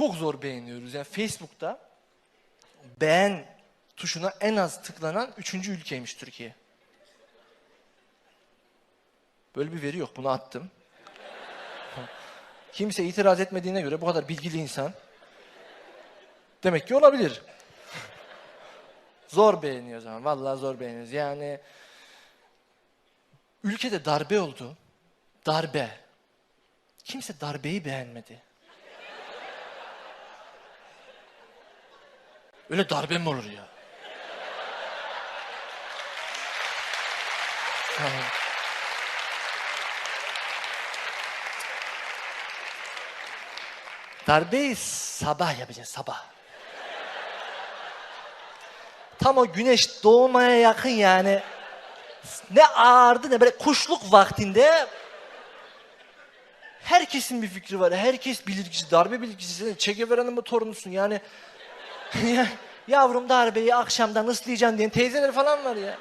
çok zor beğeniyoruz. Yani Facebook'ta beğen tuşuna en az tıklanan üçüncü ülkeymiş Türkiye. Böyle bir veri yok. Bunu attım. Kimse itiraz etmediğine göre bu kadar bilgili insan demek ki olabilir. zor beğeniyor o zaman. Vallahi zor beğeniyoruz. Yani ülkede darbe oldu. Darbe. Kimse darbeyi beğenmedi. Öyle darbe mi olur ya? Darbeyi sabah yapacağız sabah. Tam o güneş doğmaya yakın yani. Ne ağırdı ne böyle kuşluk vaktinde herkesin bir fikri var. Herkes bilirkişi, darbe bilirkişisi. Guevara'nın mı torunusun yani. Ya- Yavrum darbeyi akşamdan ıslayacaksın diyen teyzeler falan var ya.